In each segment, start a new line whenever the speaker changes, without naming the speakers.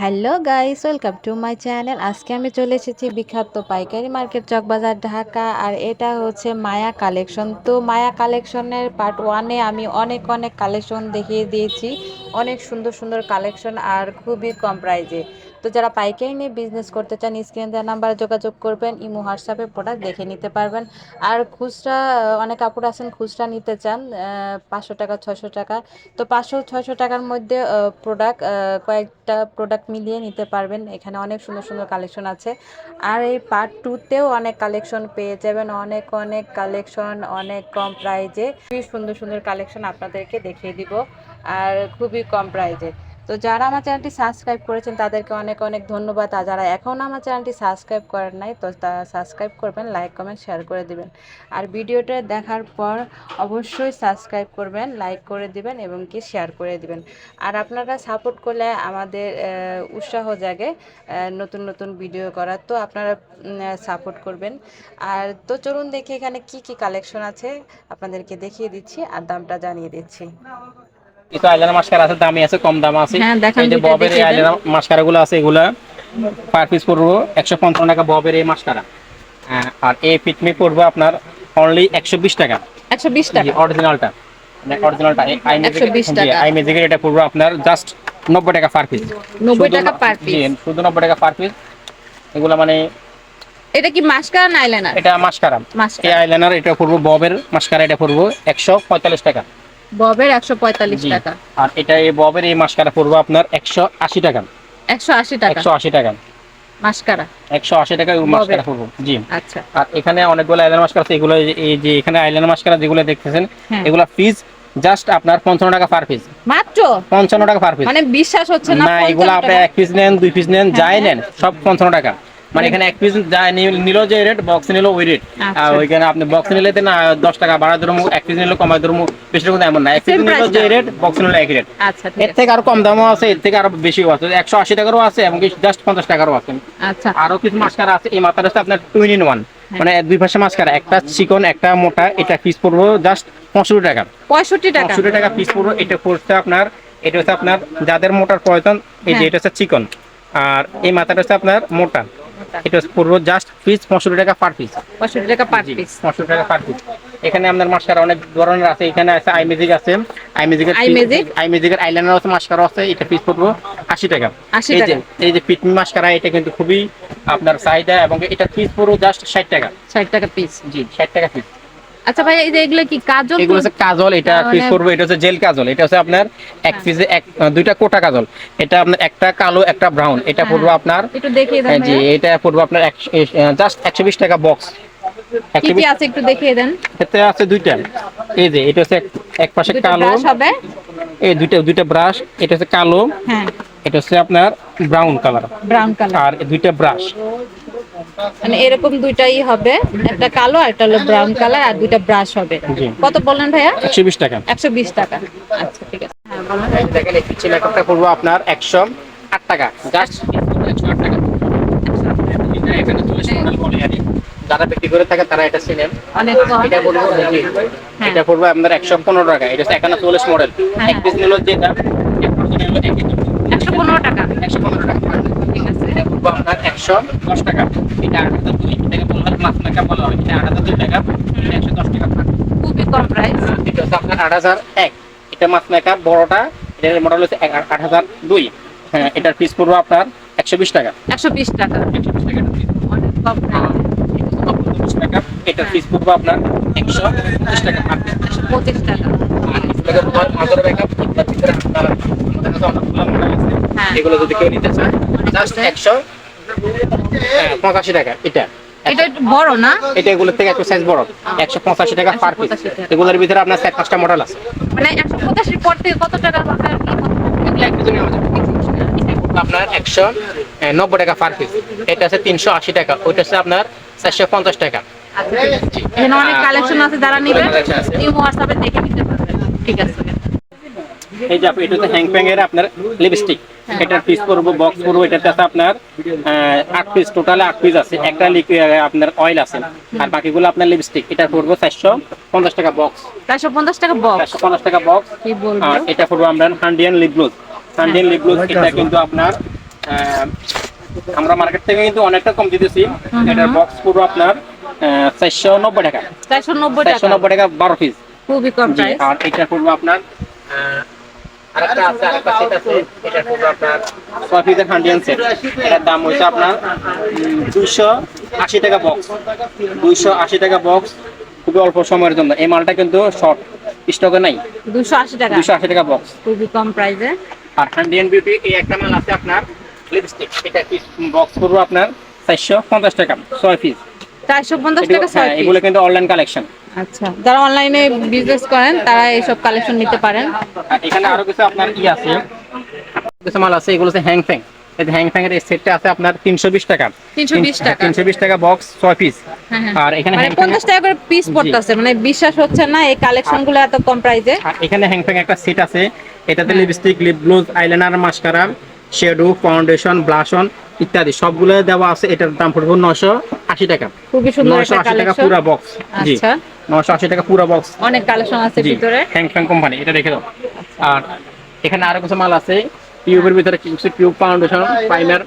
Hello guys, welcome to my channel. আজকে আমি চলে এসেছি বিখ্যাত পাইকারি মার্কেট, চকবাজার, ঢাকা, আর এটা হচ্ছে মায়া কালেকশন। তো মায়া কালেকশনের পার্ট ওয়ানে আমি অনেক অনেক কালেকশন দেখিয়ে দিয়েছি। অনেক সুন্দর সুন্দর কালেকশন আর খুবই কম প্রাইজে তো যারা পাইকারি নিয়ে বিজনেস করতে চান স্ক্রিনে দেওয়া নাম্বারে যোগাযোগ করবেন, ইমো হোয়াটসঅ্যাপে প্রোডাক্ট দেখে নিতে পারবেন। আর খুচরা অনেক কাপড় আছেন খুচরা নিতে চান পাঁচশো টাকা, ছয়শো টাকা। তো পাঁচশো, ছয়শো টাকার মধ্যে প্রোডাক্ট কয়েকটা প্রোডাক্ট মিলিয়ে নিতে পারবেন। এখানে অনেক সুন্দর সুন্দর কালেকশন আছে। আর এই পার্ট টুতেও অনেক কালেকশন পেয়ে যাবেন। অনেক অনেক কালেকশন অনেক কম প্রাইজে খুবই সুন্দর সুন্দর কালেকশন আপনাদেরকে দেখিয়ে দিব। আর খুবই কম প্রাইজে তো যারা আমার চ্যানেলটি সাবস্ক্রাইব করেছেন, তাদেরকে অনেক অনেক ধন্যবাদ। আর যারা এখনও আমার চ্যানেলটি সাবস্ক্রাইব করেন নাই, তো তারা সাবস্ক্রাইব করবেন, লাইক, কমেন্ট, শেয়ার করে দিবেন। আর ভিডিওটা দেখার পর অবশ্যই সাবস্ক্রাইব করবেন, লাইক করে দিবেন এবং কি শেয়ার করে দিবেন। আর আপনারা সাপোর্ট করলে আমাদের উৎসাহ জাগে নতুন নতুন ভিডিও করার। তো আপনারা সাপোর্ট করবেন। আর তো চলুন দেখি এখানে কি কি কালেকশন আছে। আপনাদেরকে দেখিয়ে দিচ্ছি আর দামটা জানিয়ে দিচ্ছি।
কিছু আইলাইনার মাস্কারা আছে দামি আছে কম দাম আছে।
হ্যাঁ,
এই যে ববের এই আইলাইনার মাস্কারা গুলো আছে এগুলা পার পিস পড়ব একশো পঞ্চান্ন টাকা ববের এই মাস্কারা। আর এই পিটমি পড়ব আপনার অনলি একশো বিশ টাকা।
একশো বিশ টাকা।
অরিজিনালটা অরিজিনালটা আই
120 টাকা।
আই ম্যাজিকের এটা পড়ব আপনার জাস্ট নব্বই টাকা পার পিস
90 টাকা per piece।
শুধু নব্বই টাকা পার পিস এগুলা মানে
এটা কি মাস্কারা না আইলাইনার?
এটা মাস্কারা। এই আইলাইনার এটা পড়ব ববের মাস্কারা এটা পড়ব একশো পঁয়তাল্লিশ টাকা।
ববের একশো পঁয়তাল্লিশ টাকা।
আর এটা এই ববের এই মাস্কারা পড়ব আপনার একশো আশি টাকা।
একশো আশি টাকা।
একশো আশি টাকা।
মাস্কারা।
টাকা পড়ব। জি।
আচ্ছা।
আর এখানে অনেকগুলো আইলাইনার মাস্কারা আছে। এগুলো এই যে- এখানে মাস্কারা যেগুলো দেখতেছেন
হ্যাঁ।
এগুলো ফিস জাস্ট আপনার পঞ্চান্ন টাকা পার পিস
মাত্র?
টাকা পার পিস
মানে বিশ্বাস হচ্ছে না
না এগুলো আপনি এক পিস নেন দুই পিস নেন যাই
হ্যাঁ।
নেন সব পঞ্চান্ন টাকা। মানে এখানে এক পিস যা নিল যে রেট বক্স নিল ওই রেট
আচ্ছা।
আর ওইখানে আপনি বক্স নিলে তো না দশ টাকা বাড়া ধরবো এক পিস নিলে কমাই ধরবো বেশি রকম এমন না। এক পিস নিল যে রেট বক্স নিলে এক রেট
আচ্ছা
এর থেকে আরও কম দামও আছে এর থেকে আরও বেশিও আছে। একশো আশি টাকারও আছে এবং জাস্ট পঞ্চাশ টাকারও আছে।
আচ্ছা।
আরও কিছু মাস্কারা আছে এই মাথাটা হচ্ছে আপনার টুইন ইন ওয়ান মানে দুই পাশে মাস্কারা একটা চিকন একটা মোটা এটা পিস পড়ব জাস্ট পঁয়ষট্টি টাকা।
পঁয়ষট্টি টাকা।
পঁয়ষট্টি টাকা পিস পড়ব এটা পড়ছে আপনার এটা হচ্ছে আপনার যাদের মোটার প্রয়োজন এই যে
হ্যাঁ।
এটা হচ্ছে চিকন। আর এই মাথাটা হচ্ছে আপনার মোটা। এটা পড়ব জাস্ট পিস পঁয়ষট্টি টাকা পার পিস
পঁয়ষট্টি টাকা পার পিস
পঁয়ষট্টি টাকা পার পিস এখানে আপনার মাস্কারা অনেক ধরনের আছে এখানে আছে আই ম্যাজিক আছে। আই
আই
আইলাইনার আছে মাস্কারা আছে এটা পিস পড়ব আশি টাকা। এই যে। এই যে পিটমি মাস্কারা এটা কিন্তু খুবই আপনার চাহিদা এবং এটা পিস পড়ব জাস্ট ষাট টাকা।
ষাট টাকা পিস
জি ষাট টাকা পিস
আচ্ছা ভাই এই যে এগুলো কি কাজল
এগুলো হচ্ছে কাজল এটা পিস করব এটা হচ্ছে জেল কাজল এটা হচ্ছে আপনার এক পিসে এক দুইটা কোটা কাজল। এটা আপনার একটা কালো একটা ব্রাউন এটা
হ্যাঁ।
পড়ব আপনার
একটু দেখিয়ে দেন
হ্যাঁ, জি এটা পড়ব আপনার জাস্ট একশো বিশ টাকা বক্স
কি কি আছে একটু দেখিয়ে দেন।
এতে আছে দুইটা। এই যে এটা হচ্ছে এক- এক পাশে কালো।
হবে।
এই দুইটা দুইটা ব্রাশ এটা হচ্ছে কালো।
হ্যাঁ।
এটা হচ্ছে আপনার ব্রাউন কালার
ব্রাউন কালার
আর দুইটা ব্রাশ
মানে এরকম দুইটাই হবে। একটা কালো আর একটা হলো ব্রাউন কালার আর দুইটা ব্রাশ হবে। কত বললেন ভাইয়া?
একশো বিশ টাকা।
একশো বিশ টাকা। আচ্ছা ঠিক আছে। হ্যাঁ
দেখেন এই পিচ্ছি মেকআপটা পড়ব আপনার একশো আট টাকা। জাস্ট একশো আট টাকা। এখানে চল্লিশ মডেল বলে আর যারা বিক্রি করে থাকে তারা এটা
কম
এটা পড়ব
হ্যাঁ।
এটা পড়ব আপনার একশো পনেরো টাকা। এটা এখানে চল্লিশ মডেল
হ্যাঁ।
এক পিস নিল যে দাম এক piece নিলো একই দাম।
একশো পনেরো টাকা।
একশো পনেরো টাকা। পড়ব আপনার একশো দশ টাকা। এটা আট হাজার দুই। এটাকে বলা হয় মাছ মেকআপ বলা হয়। এটা আট হাজার দুই টাকা এটা একশো দশ টাকা।
খুবই কম প্রাইস
এটা হচ্ছে আপনার আট হাজার এক। এটা মাছ মেকআপ বড়টা এটার মডেল হচ্ছে আট হাজার দুই। হ্যাঁ এটার পিস পড়ব আপনার একশো বিশ টাকা।
একশো বিশ টাকা।
একশো বিশ টাকা।
অনেক কম
পঁচিশ টাকা এটার পিস পড়ব আপনার একশো পঁচিশ টাকা।
একশো পঁচিশ টাকা। হ্যাঁ।
এগুলো যদি কেউ নিতে চায় জাস্ট একশো হ্যাঁ, পঁচাশি টাকা এটা।
এটা একটু বড় না?
এটা এগুলোর থেকে একটু সাইজ বড়। একশো পঁচাশি টাকা পার পিস এগুলোর ভিতরে আপনার চার পাঁচটা মডেল আছে।
মানে একশো পঁচাশির পর থেকে কত টাকা।
আপনার একশো নব্বই টাকা পার পিস এটা আছে তিনশো আশি টাকা। ওইটা হচ্ছে আপনার চারশো পঞ্চাশ টাকা।
আছে। এখানে অনেক কালেকশন আছে যারা নেবেন
collection
হোয়াটসঅ্যাপে দেখে নিতে পারবেন ঠিক আছে
এই যে এটা হ্যাং প্যাং এর আপনার লিপস্টিক এটার পিস পড়ব বক্স পড়ব এটাতে আছে আপনার আট পিস টোটালে আট পিস আছে। একটা লিকুইড আপনার অয়েল আছে। আর বাকিগুলো আপনার লিপস্টিক এটা পড়ব চারশো পঞ্চাশ টাকা বক্স
চারশো পঞ্চাশ টাকা বক্স
চারশো পঞ্চাশ টাকা বক্স
কি বলব?
আর এটা পড়ব আমরা হান্ডিয়ান লিপ গ্লোজ হান্ডিয়ান লিপ গ্লোজ এটা কিন্তু আপনার আমরা মার্কেট থেকে কিন্তু অনেকটা কম দিতেছি। এটার বক্স পুরো আপনার চারশো নব্বই টাকা।
চারশো নব্বই টাকা।
নব্বই টাকা বারো পিস
খুবই কম
আর এটা পড়ব আপনার আরেকটা আছে আরেকটা সেট আছে। এটা পড়ব আপনার ছয় পিসের হান্ডিয়ান সেট এটার দাম হচ্ছে আপনার দুইশো আশি টাকা বক্স দুইশো আশি টাকা বক্স খুবই অল্প সময়ের জন্য। এই মালটা কিন্তু শর্ট স্টকে নাই।
দুশো আশি টাকা।
দুইশো আশি টাকা বক্স
খুবই কম প্রাইসে
আর হান্ডিয়ান বিউটি এই একটা মাল আছে আপনার লিপস্টিক এটা পিস বক্স করব আপনার? চারশো পঞ্চাশ টাকা ছয় পিস
চারশো পঞ্চাশ টাকা ছয় piece।
এগুলো কিন্তু অনলাইন কালেকশন
আচ্ছা যারা অনলাইনে বিজনেস করেন তারা এইসব কালেকশন নিতে পারেন।
আর এখানে আরও কিছু আপনার ই আছে। কিছু মাল আছে এগুলো হচ্ছে হ্যাং ফ্যাং এই হ্যাং ফ্যাং এর সেটটা আছে আপনার তিনশো বিশ টাকা।
320 টাকা।
তিনশো বিশ টাকা বক্স ছয় পিস
হ্যাঁ, হ্যাঁ।
আর এখানে
মানে
হ্যাং ফ্যাং
পঞ্চাশ টাকা করে পিস পড়তেছে মানে বিশ্বাস হচ্ছে না এই কালেকশনগুলো এত কম প্রাইসে
এখানে হ্যাং ফ্যাং একটা সেট আছে। এটাতে lipstick lip gloss eyeliner mascara shadow foundation blush on ইত্যাদি সবগুলো দেওয়া আছে এটার দাম পড়বে নশো আশি টাকা।
খুবই সুন্দর
নশো আশি টাকা পুরা বক্স জি। নশো আশি টাকা পুরা বক্স
অনেক কালেকশন আছে ভিতরে।
হ্যাং ফ্যাং কোম্পানি এটা রেখে দাও। আর এখানে আরও কিছু মাল আছে। টিউবের ভিতরে কিছু টিউব ফাউন্ডেশন প্রাইমার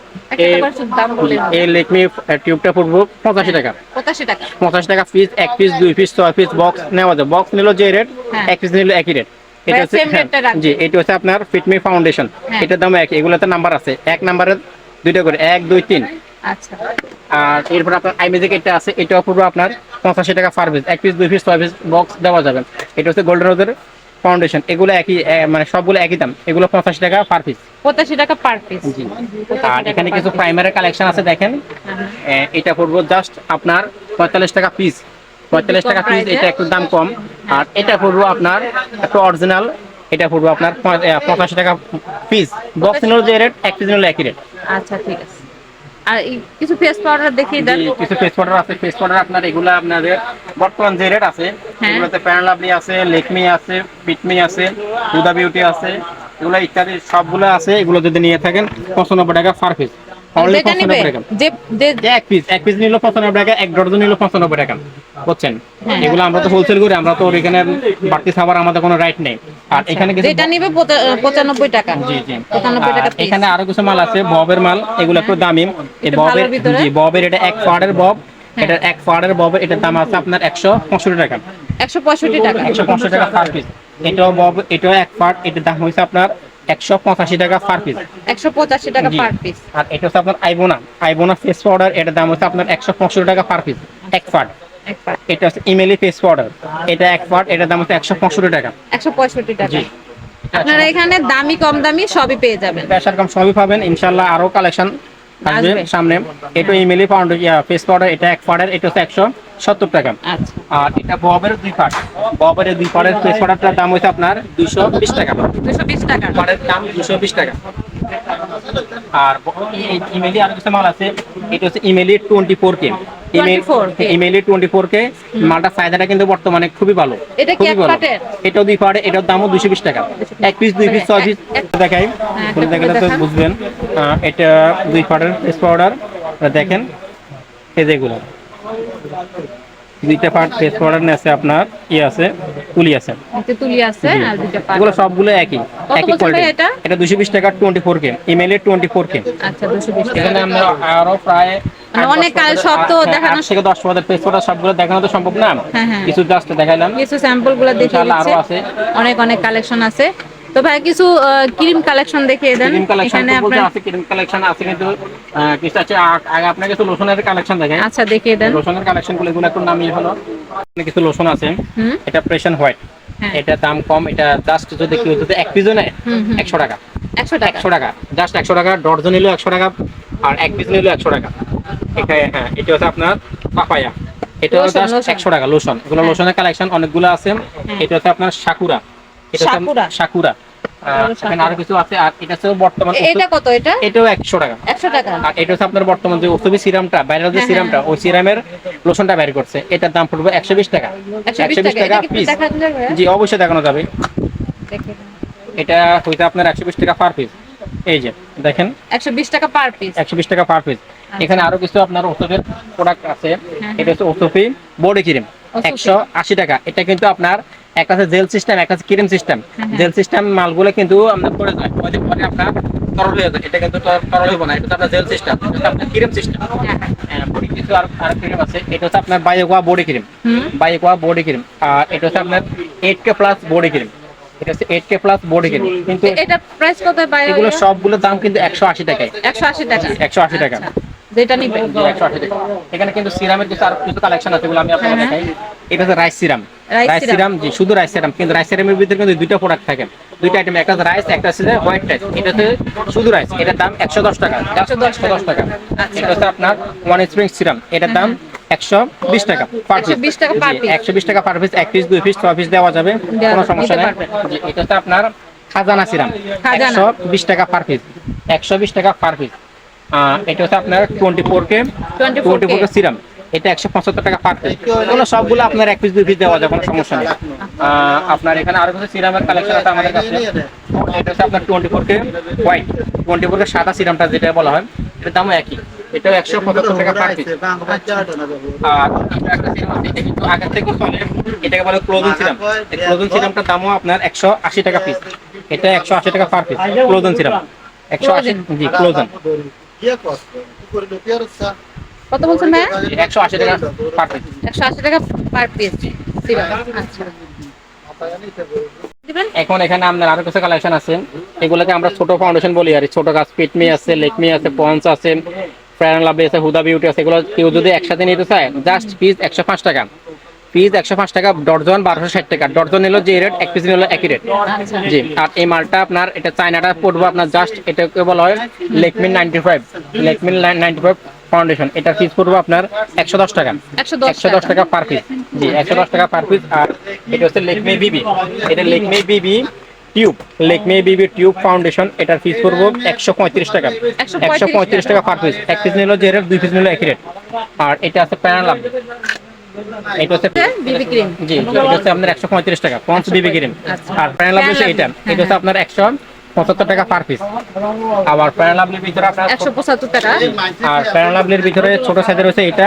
এই লেকমি টিউবটা পড়ব পঁচাশি টাকা।
পঁচাশি টাকা।
পঁচাশি টাকা পিস এক পিস দুই পিস ছয় পিস বক্স নেওয়া যায়। বক্স নিলো যে রেট
হ্যাঁ।
এক পিস নিলো একই রেট এটা হচ্ছে। জি এটা হচ্ছে আপনার ফিটমি ফাউন্ডেশন
হ্যাঁ।
এটার দাম এক এগুলোতে নাম্বার আছে। এক নাম্বারের দুইটা করে এক দুই তিন।
আচ্ছা।
আর এরপর আপনার আইমেজিক এটা আছে এটাও পড়ব আপনার পঁচাশি টাকা পার পিস এক পিস দুই পিস ছয় পিস বক্স দেওয়া যাবে। এটা হচ্ছে গোল্ডেন রোজের ফাউন্ডেশন এগুলো একই মানে সবগুলো একই দাম। এগুলো পঁচাশি টাকা পার পিস
পঁচাশি টাকা পার পিস
জি। আর এখানে কিছু প্রাইমারি কালেকশন আছে দেখেন। এটা পড়ব জাস্ট আপনার পঁয়তাল্লিশ টাকা পিস পঁয়তাল্লিশ টাকা পিস এটা একটু দাম কম। আর এটা পড়ব আপনার একটু অরিজিনাল এটা পড়ব আপনার পঁচাশি টাকা পিস বক্স নিল যে রেট এক পিস নিল একই রেট
আচ্ছা ঠিক আছে। আর এই কিছু ফেস পাউডার দেখিয়ে দেন।
কিছু ফেস পাউডার আছে। ফেস পাউডার আপনার এগুলো আপনাদের বর্তমান যে রেট আছে
হ্যাঁ।
এগুলোতে প্যান লাভলি আছে লেকমি আছে পিটমি আছে হুদা বিউটি আছে এগুলো ইত্যাদি সবগুলো আছে। এগুলো যদি নিয়ে থাকেন পঁচানব্বই টাকা পার পিস
যেটা নিবে
টাকা।
যে যে
যে এক পিস এক পিস নিল পঁচানব্বই টাকা এক ডজন নিল পঁচানব্বই টাকা। বুঝছেন?
হ্যাঁ।
এগুলো আমরা তো হোলসেল করি আমরা তো এখানে বাড়তি খাবার আমাদের কোনো রাইট নেই। আর এখানে কিছু
যেটা নিবে পঁচা- পঁচানব্বই টাকা।
জি জি।
পঁচানব্বই টাকা
এখানে আরও কিছু মাল আছে ববের মাল এগুলো একটু দামি। এই ববের জি ববের এটা এক বব। এটা এক ববের এটার দাম আছে আপনার একশো পঁয়ষট্টি টাকা।
একশো পঁয়ষট্টি টাকা।
একশো পঁয়ষট্টি টাকা পার পিস এটাও বব এটাও এক ফাট এটার দাম হয়েছে আপনার একশো পঁচাশি টাকা পার পিস
একশো পঁচাশি টাকা পার পিস
আর এটা হচ্ছে আপনার আইবোনা। আইবোনা ফেস পাউডার এটার দাম হচ্ছে আপনার একশো পঁয়ষট্টি টাকা পার পিস এক ফাট এটা হচ্ছে ইমেলি ফেস পাউডার এটা এক ফাট এটার দাম হচ্ছে একশো পঁয়ষট্টি টাকা।
একশো পঁয়ষট্টি টাকা। আপনারা এখানে দামি কম দামি সবই পেয়ে যাবেন।
প্রেসার কম সবই পাবেন। ইনশাল্লাহ আরও কালেকশন আসবে। সামনে। এটা ইমেলি ফাউন্ড ফেস পাউডার এটা এক পাউডার এটা হচ্ছে একশো সত্তর টাকা।
আচ্ছা।
আর এটা ববের দুই ফাট ববের দুই ফাটের ফেস পাউডারটার দাম হচ্ছে আপনার দুইশো বিশ টাকা।
দুশো বিশ টাকা।
ফাটের দাম দুশো বিশ টাকা। আর ইমেলি আর কিছু মাল আছে। এটা হচ্ছে ইমেলি টোয়েন্টি ফোর কে
24K
ইমেলি টোয়েন্টি ফোর কে মালটা চাহিদাটা কিন্তু বর্তমানে খুবই ভালো।
এটা কি
খুবই
এক
ভালো। এটাও দুই এটার দামও দুশো বিশ টাকা। এক পিস দুই পিস ছয় পিস দেখাই।
হ্যাঁ,
খুলে দেখালে তো বুঝবেন। এটা দুই পাউডার দেখেন। এই যেগুলো দুইটা পার্ট ফেস পাউডার আছে আপনার ইয়ে আছে কুলি আছে।
তুলি আছে আর দুইটা পার
এগুলো সবগুলো একই একই কোয়ালিটি
এটা?
এটা দুশো বিশ টাকা টোয়েন্টি ফোর কে ইমেলে টোয়েন্টি ফোর কে
আচ্ছা দুশো বিশ টাকা।
এখানে আমরা আরও প্রায়
মানে অনেক
পদের-
সব তো
হ্যাঁ,
দেখানো-
থেকে দশ পদের পেজ ফটো সবগুলো দেখানো তো সম্ভব না?
হ্যাঁ, হ্যাঁ।
কিছু জাস্ট দেখাইলাম।
কিছু স্যাম্পলগুলো দেখিয়ে
আছে।
অনেক অনেক কালেকশন আছে। তো ভাই কিছু ক্রিম কালেকশন দেখিয়ে দেন। এখানে আপনার
আছে ক্রিম কালেকশন আছে কিন্তু কিছু আছে আগে আপনাকে কিছু লোশনের কালেকশন দেখাই।
আচ্ছা দেখিয়ে দেন।
লোশনের কালেকশনগুলো এগুলো একটু নামিয়ে হলো। কিছু লোশন আছে। এটা প্রেশন হোয়াইট
হ্যাঁ।
এটা দাম কম এটা জাস্ট যদি কেউ যদি এক পিসও নেয়। একশো টাকা।
একশো টাকা।
একশো টাকা। জাস্ট একশো টাকা ডর্জন নিলেও একশো টাকা আর এক পিস নিলেও একশো টাকা। এখানে হ্যাঁ এটা হচ্ছে আপনার পাপায়া। এটা
লোশন।
একশো টাকা লোশন এগুলো
হ্যাঁ।
লোশনের কালেকশন অনেকগুলো আছে। এটা হচ্ছে আপনার সাকুরা। এটা
সাকুরা?
সাকুরা। এখানে আরও কিছু আছে আর এটা হচ্ছে বর্তমান
এটা কত এটা?
এটাও একশো টাকা।
একশো টাকা।
আর এটা হচ্ছে আপনার বর্তমান যে ওসবি সিরামটা বাইরের যে
হ্যাঁ,
সিরামটা ওই সিরামের লোশনটা বের করছে। এটার দাম পড়বে একশো বিশ টাকা।
একশো বিশ টাকা।
পিস জি অবশ্যই দেখানো যাবে। এটা হইতে আপনার একশো বিশ টাকা পার পিস এই যে দেখেন।
একশো বিশ টাকা পার পিস
একশো বিশ টাকা পার পিস এখানে আরও কিছু আপনার ওষুধের প্রোডাক্ট আছে।
হ্যাঁ,
এটা হচ্ছে বডি ক্রিম
ওষুধি।
একশো আশি টাকা। এটা কিন্তু আপনার একটা আছে জেল সিস্টেম একটা আছে ক্রিম সিস্টেম।
হ্যাঁ,
জেল সিস্টেম মালগুলো কিন্তু আমরা পড়ে যায় পরে পরে আপনার তরল হয়ে যায় এটা কিন্তু তরল হবে না এটা তো আপনার জেল সিস্টেম এটা আপনার ক্রিম সিস্টেম। বডি কিছু আর আর ক্রিম আছে এটা হচ্ছে আপনার Bioaqua body cream Bioaqua body cream আর এটা হচ্ছে আপনার এইট প্লাস বডি ক্রিম এটা হচ্ছে এইট প্লাস বডি ক্রিম কিন্তু
এটা প্রাইস কত বাইরে
এগুলো সবগুলোর দাম কিন্তু একশো আশি টাকায়।
একশো আশি টাকা।
একশো আশি টাকা।
আচ্ছা, যেটা নিবেন।
জি, 180 টাকা। এখানে কিন্তু সিরামের কিছু আর কিছু কালেকশন আছে এগুলো আমি আপনাকে
হ্যাঁ,
দেখাই। এটা হচ্ছে রাইস সিরাম।
Rice serum.
জি শুধু রাইস সিরাম কিন্তু রাইস সিরামের ভিতরে কিন্তু দুইটা প্রোডাক্ট থাকে। দুইটা আইটেম একটা রাইস একটা হচ্ছে হোয়াইট রাইস শুধু রাইস এটার দাম একশো দশ টাকা। একশো দশ টাকা।
আচ্ছা।
এটা হচ্ছে আপনার ওয়ান স্প্রিং সিরাম এটার দাম একশো বিশ টাকা পার
120 টাকা per piece।
একশো বিশ টাকা পার পিস এক পিস দুই পিস ছয় পিস দেওয়া যাবে কোনো সমস্যা নেই। এটা হচ্ছে আপনার খাজানা সিরাম। একশো বিশ টাকা পার পিস একশো বিশ টাকা পার পিস এটা হচ্ছে আপনার twenty four K
24K
twenty four K serum এটা একশো পঁচাত্তর টাকা পার পিস এগুলো সবগুলো আপনার এক পিস দুই পিস দেওয়া যায়, কোনো সমস্যা নেই। আপনার এখানে আরও কিছু সিরামের কালেকশন আছে আমাদের কাছে। এটা হচ্ছে আপনার twenty four K white twenty four K সাদা সিরামটা যেটা বলা হয়, এটার দামও একই। এটাও একশো পঁচাত্তর টাকা পার পিস আর সিরাম আগের থেকে চলে এটাকে সিরাম সিরামটার দামও আপনার একশো আশি টাকা পিস এটা একশো আশি টাকা পার পিস সিরাম একশো আশি, জি
কত বলছেন
একশো আশি টাকা পার পিস
একশো আশি টাকা পার পিস আচ্ছা।
এখন এখানে আপনার আরও কিছু কালেকশন আছে। এগুলোকে আমরা ছোট ফাউন্ডেশন বলি আর ছোট গাছ পিটমি আছে লেকমি আছে পন্স আছে ফ্যান লাভলি আছে হুদা বিউটি আছে। এগুলো কেউ যদি একসাথে নিতে চায় জাস্ট পিস একশো পাঁচ টাকা। পিস একশো পাঁচ টাকা ডর্জন বারোশো ষাট টাকা। ডর্জন নিলো যে রেট এক পিস নিলো একই রেট
আচ্ছা।
জি। আর এই মালটা আপনার এটা চায়নাটা পড়ব আপনার জাস্ট এটাকে বলা হয় Lakme ninety five Lakme ninety five foundation এটার পিস পড়ব আপনার একশো দশ টাকা।
একশো দশ
টাকা। পার পিস জি একশো দশ টাকা পার পিস আর এটা হচ্ছে লেকমে বিবি এটা লেকমে বিবি টিউব লেকমে বিবি টিউব ফাউন্ডেশন এটার পিস পড়ব একশো পঁয়ত্রিশ টাকা।
135
একশো পঁয়ত্রিশ টাকা পার পিস এক পিস নিলো যে রেট দুই পিস নিলো একই রেট আর এটা আছে প্যারালাম এটা হচ্ছে
বিবি ক্রিম
জি এটা হচ্ছে আপনার একশো পঁয়ত্রিশ টাকা পঞ্চ বিবি ক্রিম। আর প্যারালাম হচ্ছে এটা।
হ্যাঁ,
এটা হচ্ছে আপনার একশো পঁচাত্তর টাকা পার পিস আবার প্যারালামলির ভিতরে আপনার
একশো পঁচাত্তর টাকা।
আর প্যারালামলির ভিতরে ছোট সাইজের রয়েছে এটা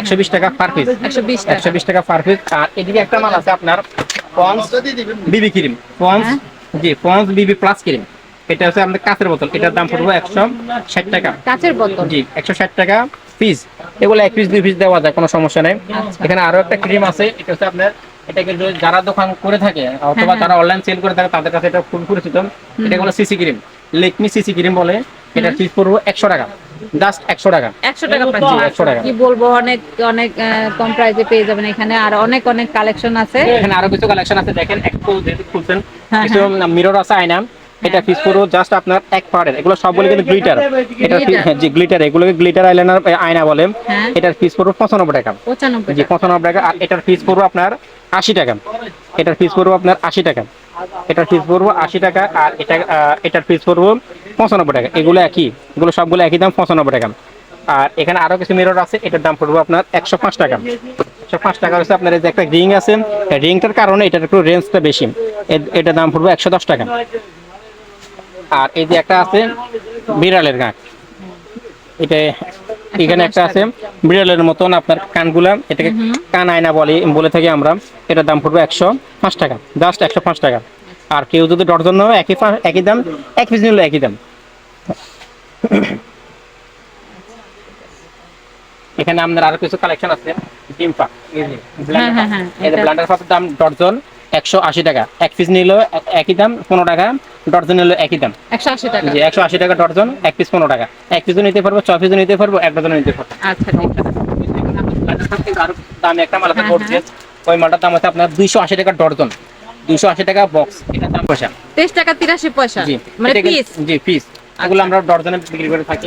একশো বিশ টাকা পার পিস
একশো বিশ টাকা।
একশো বিশ টাকা পার পিস আর এদিকে একটা মাল আছে আপনার পন্স বিবি ক্রিম
হ্যাঁ।
জি পন্স বিবি প্লাস ক্রিম এটা হচ্ছে আমাদের কাঁচের বোতল। এটার দাম পড়বে একশো ষাট টাকা।
কাঁচের বোতল।
জি একশো ষাট টাকা পিস এগুলো এক পিস দুই পিস দেওয়া যায় কোনো সমস্যা নেই।
আচ্ছা।
এখানে আরও একটা ক্রিম আছে। এটা হচ্ছে আপনার এটাকে যারা দোকান করে থাকে অথবা
হ্যাঁ।
যারা অনলাইন সেল করে থাকে তাদের কাছে এটা খুব পরিচিত। এটা হলো CC cream Lakme CC cream বলে এটা পিস পড়ব একশো টাকা। জাস্ট একশো টাকা।
একশো টাকা
100 টাকা।
কি বলব অনেক অনেক কম প্রাইসে পেয়ে যাবেন এখানে আর অনেক অনেক কালেকশন আছে।
এখানে আরও কিছু কালেকশন আছে দেখেন একটু যেহেতু খুলছেন
হ্যাঁ,
কিছু মিরর আছে আয়না এটা পিস পুরো জাস্ট আপনার এক পার্টের এগুলো সবগুলো কিন্তু গ্লিটার এটা। জি গ্লিটার এগুলোকে গ্লিটার আইলাইনার আয়না বলে।
হ্যাঁ।
এটার পিস পড়ব পঁচানব্বই টাকা।
পঁচানব্বই
জি
টাকা।
আর এটার পিস পড়ব আপনার আশি টাকা। এটার পিস পড়ব আপনার আশি টাকা। এটার পিস পড়ব আশি টাকা আর এটা এটার পিস পড়ব পঁচানব্বই টাকা। এগুলো একই। এগুলো সবগুলো একই দাম, পঁচানব্বই টাকা। আর এখানে আরও কিছু মিরর আছে, এটার দাম পড়ব আপনার একশো পাঁচ টাকা। একশো পাঁচ টাকা হচ্ছে আপনার যে একটা রিং আছে রিংটার কারণে এটার একটু রেঞ্জটা বেশি। এটার দাম পড়ব একশো দশ টাকা। আর এই যে একটা আছে, বিড়ালের গাঁ এটা এখানে একটা আছে বিড়ালের মতন আপনার কানগুলা এটাকে কান আয়না বলে বলে থাকি আমরা এটার দাম পড়বে একশো পাঁচ টাকা জাস্ট একশো পাঁচ টাকা। আর কেউ যদি ডর্জন নেয় একই একই দাম এক পিস নিলে একই দাম। এখানে আপনার আরও কিছু কালেকশন আছে ডিম পাক
হ্যাঁ, হ্যাঁ, হ্যাঁ, এটা-
ব্লান্ডার পাপের দাম ডর্জন একশো আশি টাকা এক পিস নিলেও একই দাম পনেরো টাকা ডর্জন হলো একই দাম।
একশো আশি টাকা।
জি একশো আশি টাকা ডর্জন এক পিস পনেরো টাকা। এক পিসও নিতে পারব ছ পিসও নিতে পারব এক ডজন নিতে পারব।
আচ্ছা
দামি একটা মাল আছে
হ্যাঁ,
ওই মালটার দাম আছে আপনার দুইশো আশি টাকা ডর্জন। দুইশো আশি টাকা বক্স এটার দাম পয়সা।
তেইশ টাকা তিরাশি পয়সা
জি
মানে পিস
জি পিস এগুলো আমরা ডর্জনে বিক্রি করে থাকি।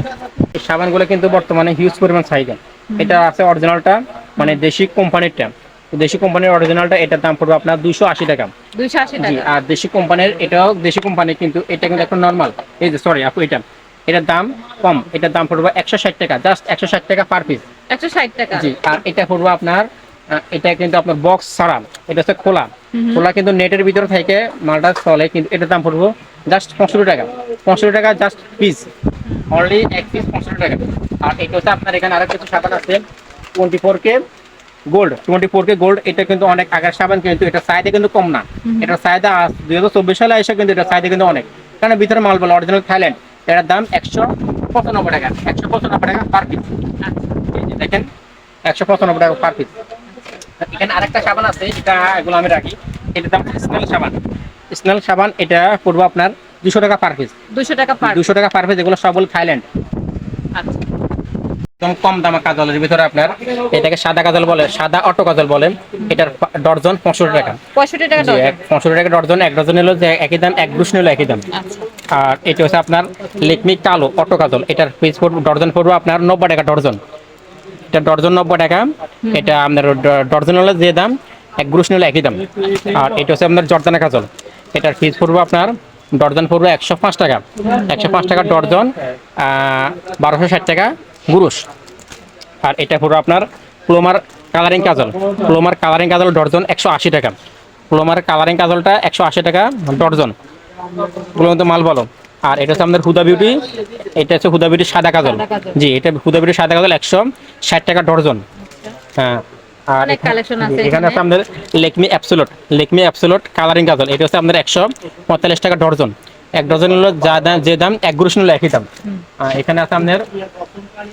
এই সাবানগুলো কিন্তু বর্তমানে হিউজ পরিমাণ চাহিদা। এটা আছে অরিজিনালটা মানে দেশি কোম্পানিরটা দেশি কোম্পানির অরিজিনালটা এটার দাম পড়বে আপনার দুইশো আশি টাকা।
দুইশো আশি টাকা।
আর দেশি কোম্পানির এটাও দেশি কোম্পানি কিন্তু এটা কিন্তু এখন নর্মাল এই যে সরি আপু এটা। এটার দাম কম এটার দাম পড়বে একশো ষাট টাকা জাস্ট একশো ষাট টাকা পার পিস
একশো ষাট টাকা।
জি আর এটা পড়ব আপনার এটা কিন্তু আপনার বক্স ছাড়া এটা হচ্ছে খোলা। খোলা কিন্তু নেটের ভিতরে থেকে মালটা চলে কিন্তু এটার দাম পড়ব জাস্ট পঁয়ষট্টি টাকা। পঁয়ষট্টি টাকা জাস্ট পিস অনলি এক পিস পঁয়ষট্টি টাকা। আর এটা হচ্ছে আপনার এখানে আরও কিছু সাবান আছে twenty four K gold twenty four K gold এটা কিন্তু অনেক আগের সাবান কিন্তু এটা চাহিদা কিন্তু কম না। এটা চাহিদা দুই হাজার চব্বিশ সালে এসে কিন্তু এটা চাহিদা কিন্তু অনেক। কারণ ভিতরে মাল বলে অরিজিনাল থাইল্যান্ড এটার দাম একশো পঁচানব্বই টাকা একশো পঁচানব্বই টাকা পার পিস দেখেন একশো পঁচানব্বই টাকা পার পিস এখানে আরেকটা সাবান আছে এটা এগুলো আমি রাখি। এটার দাম স্নেল সাবান। স্নেল সাবান এটা পড়ব আপনার দুশো টাকা পার পিস
দুশো টাকা পার
দুশো টাকা পার পিস এগুলো সব থাইল্যান্ড
আচ্ছা।
একদম কম দামা কাজলের ভিতরে আপনার এটাকে সাদা কাজল বলে সাদা অটো কাজল বলে। এটার ডর্জন পঁয়ষট্টি টাকা।
পঁয়ষট্টি টাকা
এক পঁয়ষট্টি টাকা ডর্জন এক ডজন একই দাম এক ব্রুশ নিল একই দাম।
আচ্ছা।
আর এটা হচ্ছে আপনার লেকমি কালো অটো কাজল। এটার পিস পড়বে ডর্জন পড়বে আপনার নব্বই টাকা ডর্জন। এটা ডর্জন নব্বই টাকা। এটা আপনার ডর্জন হলে যে দাম এক ব্রুশ নিলে একই দাম। আর এটা হচ্ছে আপনার জর্দানা কাজল। এটার পিস পড়বে আপনার ডর্জন পড়বে একশো পাঁচ টাকা। একশো পাঁচ টাকা ডর্জন বারোশো ষাট টাকা। গুরুশ আর এটা পুরো আপনার প্লোমার কালারিং কাজল। প্লোমার কালারিং কাজল ডর্জন একশো আশি টাকা। প্লোমার কালারিং কাজলটা একশো আশি টাকা ডর্জন। মধ্যে মাল বলো। আর এটা হচ্ছে আমাদের হুদা বিউটি। এটা হচ্ছে হুদা বিউটি সাদা কাজল। জি এটা হুদা বিউটি সাদা কাজল একশো ষাট টাকা ডর্জন। হ্যাঁ আর এখানে-
আছে
এখানে। আমাদের Lakme absolute Lakme absolute colouring kajal. এটা হচ্ছে আমাদের একশো পঁয়তাল্লিশ টাকা ডর্জন। এক ডজন হলো যা দাম যে দাম এক গ্রুশ নিলো একই দাম। এখানে আছে আপনার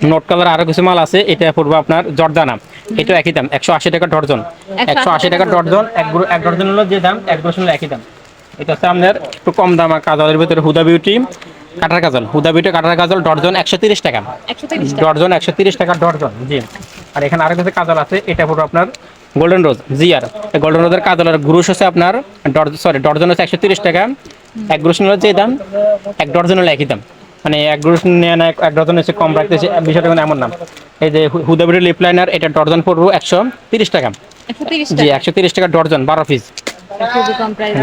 নোট কালার আরও কিছু মাল আছে এটা পড়ব আপনার জর্দানা। এটা একই দাম একশো আশি টাকা ডর্জন। একশো আশি টাকা ডর্জন। এক এক ডর্জন হলো যে দাম এক গ্রুশ নিলো একই দাম। এটা হচ্ছে আপনার একটু কম দাম কাজলের ভিতরে হুদা বিউটি কাটার কাজল। হুদা বিউটি কাটার কাজল ডর্জন একশো তিরিশ টাকা। ডর্জন একশো তিরিশ টাকা ডর্জন জি। আর এখানে আরও কিছু কাজল আছে এটা পুরো আপনার গোল্ডেন রোজ জি আর। গোল্ডেন রোজের কাজলের গ্রুশ হচ্ছে আপনার সরি ডর্জন হচ্ছে একশো তিরিশ টাকা। এক গ্রুশ নিলে যে দাম এক ডর্জন হলে একই দাম। মানে এক গ্রুশ নিয়ে না এক- ডজন এসে কম রাখতেছে বিষয়টা কিন্তু এমন নাম এই যে হুদাবিটি লিপ লাইনার এটা ডর্জন পড়ব একশো তিরিশ টাকা। জি একশো তিরিশ টাকা ডর্জন বারো পিস।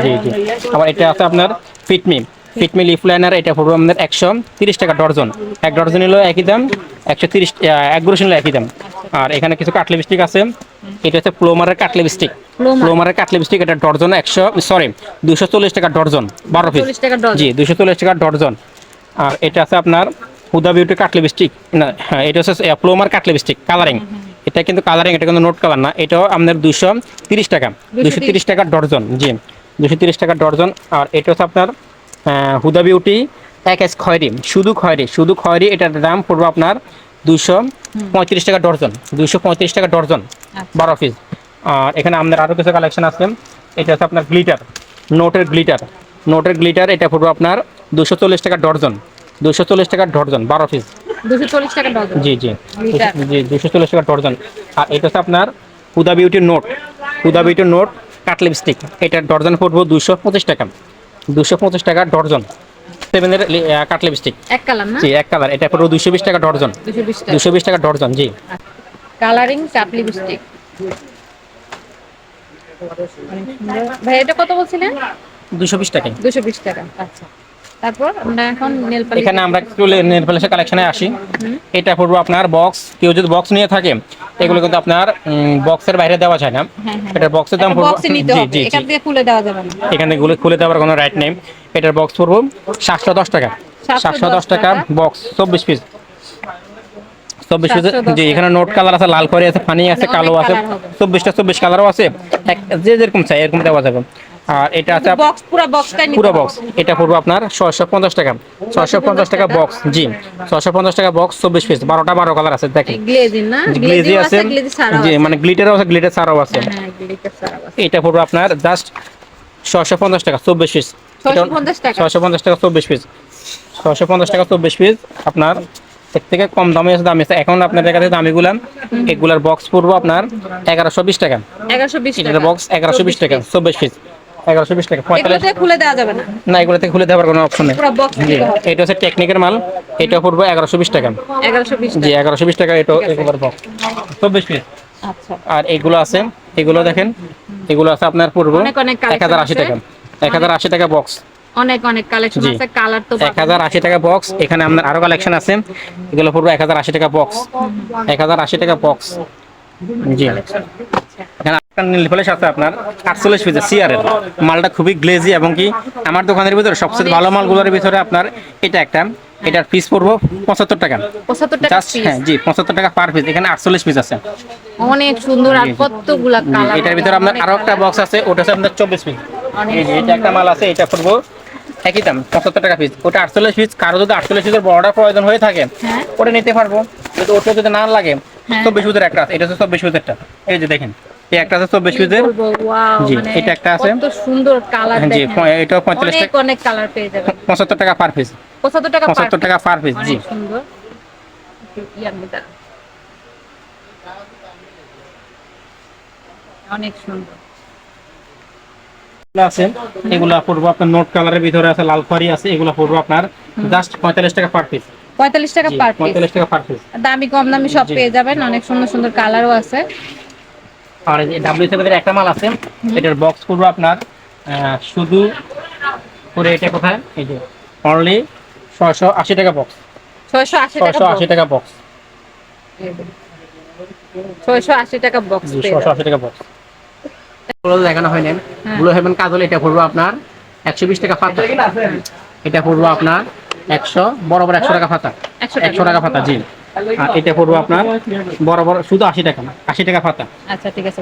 জি জি। আবার এটা আছে আপনার ফিটমি ফিটমি লিফ লাইনার এটা পড়বে আপনার একশো তিরিশ টাকা ডর্জন। এক ডর্জন নিলো একই দাম একশো তিরিশ এক গ্রুশ নিলো একই দাম। আর এখানে কিছু কাট লিপস্টিক আছে এটা হচ্ছে প্লোমারের কাট লিপস্টিক প্লোমারের কাট লিপস্টিক এটা ডর্জন একশো সরি দুশো চল্লিশ টাকা ডর্জন বারো পিস জি দুশো চল্লিশ টাকা ডর্জন। আর এটা আছে আপনার হুদা বিউটি কাট লিপস্টিক না হ্যাঁ এটা হচ্ছে প্লোমার কাট লিপস্টিক কালারিং এটা কিন্তু কালারিং এটা কিন্তু নোট কালার না এটাও আপনার দুশো তিরিশ টাকা। দুশো তিরিশ। টাকা ডর্জন জি। দুশো তিরিশ টাকা ডর্জন আর এটা হচ্ছে আপনার হুদা বিউটি এক এস খয়েরি শুধু খয়রি শুধু খয়রি এটার দাম পড়বে আপনার দুশো পঁয়ত্রিশ টাকা ডর্জন দুশো পঁয়ত্রিশ টাকা ডর্জন
আচ্ছা।
বারো পিস আর এখানে আমাদের আরও কিছু কালেকশন আছে। এটা হচ্ছে আপনার গ্লিটার নোটের গ্লিটার নোটের গ্লিটার এটা পড়বে আপনার দুশো চল্লিশ টাকা ডর্জন দুশো চল্লিশ টাকা ডর্জন বারো পিস
টাকা
জি জি। জি দুশো চল্লিশ টাকা ডর্জন। আর এটা হচ্ছে আপনার হুদা বিউটির নোট হুদা বিউটির নোট কাট লিপস্টিক এটার ডর্জন পড়ব দুশো পঁচিশ টাকা। দুশো পঁচিশ টাকা ডর্জন। সেভেনের কাট লিপস্টিক
এক কালার না?
জি এক কালার। এটা পড়ব দুশো বিশ টাকা ডর্জন।
দুশো বিশ টাকা।
ডর্জন জি।
কালারিং চাপ লিপস্টিক ভাই এটা কত বলছিলেন?
দুশো বিশ টাকায়
দুশো বিশ টাকা আচ্ছা। তারপর আমরা এখন নেল
এখানে আমরা একটু নেল কালেকশনে আসি। এটা পড়ব আপনার বক্স কেউ যদি বক্স নিয়ে থাকে এগুলো কিন্তু আপনার বক্সের বাইরে দেওয়া যায় না।
হ্যাঁ, হ্যাঁ।
এটার বক্সের দাম পড়ব
বক্সে নিতে হবে।
জি জি।
এখান থেকে খুলে দেওয়া যাবে না।
এখানে গুলো খুলে দেওয়ার কোনো রাইট নেই। এটার বক্স পড়ব সাতশো দশ টাকা।
710
সাতশো দশ টাকা। বক্স চব্বিশ পিস চব্বিশ পিস
710
জি এখানে নোট কালার আছে লাল করে আছে ফানি আছে কালো আছে। চব্বিশটা চব্বিশ কালারও আছে। যে যেরকম চাই এরকম দেওয়া যাবে। আর এটা আছে
বক্স পুরো বক্সটাই
পুরো বক্স এটা পড়ব আপনার ছয়শো পঞ্চাশ টাকা। ছয়শো পঞ্চাশ টাকা বক্স জি ছয়শো পঞ্চাশ টাকা বক্স চব্বিশ পিস বারোটা বারো কালার আছে দেখেন।
গ্লেজিং না?
গ্লেজি আছে জি মানে গ্লিটারও আছে গ্লিটার ছাড়াও আছে।
হ্যাঁ গ্লিটার ছাড়াও আছে।
এটা পড়ব আপনার জাস্ট ছয়শো পঞ্চাশ টাকা চব্বিশ পিস
650 টাকা?
ছয়শো পঞ্চাশ টাকা চব্বিশ পিস ছয়শো পঞ্চাশ টাকা চব্বিশ পিস আপনার এর থেকে কম দামে আছে দামি আছে। এখন আপনার কাছে দামিগুলা। এগুলার বক্স পড়ব আপনার এগারোশো বিশ টাকা।
এগারোশো বিশ
এটার
টাকা।
বক্স এগারোশো বিশ টাকা চব্বিশ পিস এগারোশো বিশ টাকা পঁয়তাল্লিশ
এগুলোতে খুলে দেওয়া যাবে না?
না এগুলো খুলে দেওয়ার কোনো অপশন নেই।
পুরো বক্স
জি এটা হচ্ছে টেকনিকের মাল এটা পড়ব এগারোশো বিশ টাকা। জি এগারোশো বিশ টাকা এটা এগুলোর বক্স চব্বিশ পিস।
আচ্ছা।
আর এগুলো আছে এগুলো দেখেন এগুলো আছে আপনার এক হাজার আশি টাকা এক হাজার আশি টাকা বক্স
অনেক অনেক কালেকশন আছে কালার তো
টাকা বক্স এখানে আপনার আরও কালেকশন আছে। এগুলো পড়বে এক হাজার আশি টাকা বক্স এক হাজার আশি টাকা বক্স জি। আছে আপনার আটচল্লিশ পিসের মালটা খুবই গ্লেজি এবং কি আমার দোকানের ভিতরে সবচেয়ে ভালো মালগুলোর ভিতরে আপনার এটা একটা এটার পিস পড়ব পঁচাত্তর টাকা।
পঁচাত্তর টাকা
হ্যাঁ জি পঁচাত্তর টাকা পার পিস এখানে আটচল্লিশ পিস আছে।
অনেক সুন্দর আর কতগুলা কালার
এটার ভিতরে আপনার আরও একটা বক্স আছে ওটা হচ্ছে আপনার চব্বিশ পিস এই যে এটা একটা মাল আছে এটা পড়ব একই দাম পঁচাত্তর টাকা পিস ওটা আটচল্লিশ পিস কারও যদি আটচল্লিশ পিসের বড়টা প্রয়োজন হয়ে থাকে
হ্যাঁ।
ওটা নিতে পারব। কিন্তু ওটা যদি না লাগে। চব্বিশ পিসের একটা আছে এটা হচ্ছে চব্বিশ পিসেরটা এই যে দেখেন এই একটা আছে চব্বিশ পিসের জি,
মানে
এটা একটা আছে।
কত সুন্দর কালার
জি
দেখেন।
পঁয়তাল্লিশ টাকা।
অনেক কালার পেয়ে যাবেন।
পঁচাত্তর টাকা পার পিস
পঁচাত্তর টাকা
পঁচাত্তর টাকা পার পিস জি।
সুন্দর। অনেক সুন্দর।
আছে এগুলা পড়ব আপনার নোট কালারের ভিতরে আছে লাল খয়েরি আছে এগুলা পড়ব আপনার জাস্ট পঁয়তাল্লিশ টাকা পার পিস
পঁয়তাল্লিশ টাকা পার পিস
পঁয়তাল্লিশ টাকা পার পিস
দামি কম দামি সব পেয়ে যাবেন অনেক সুন্দর সুন্দর কালারও আছে।
আর এই ডাব্লিউ সেভেনের একটা মাল আছে এটার বক্স করব আপনার শুধু করে এটা কোথায়? এই যে অনলি ছয়শো আশি টাকা বক্স
ছয়শো আশি
ছয়শো আশি টাকা বক্স
ছয়শো আশি টাকা বক্স
ছয়শো আশি টাকা বক্স দেখানো হয় না। ব্লু হেভেন কাজল এটা পড়ব আপনার একশো বিশ টাকা পাতা। এটা পড়ব আপনার একশো বরাবর একশো টাকা ফাতা।
একশো টাকা।
পাতা জি। আর এটা পড়ব আপনার বরাবর শুধু আশি টাকা আশি টাকা ফাতা।
আচ্ছা ঠিক আছে।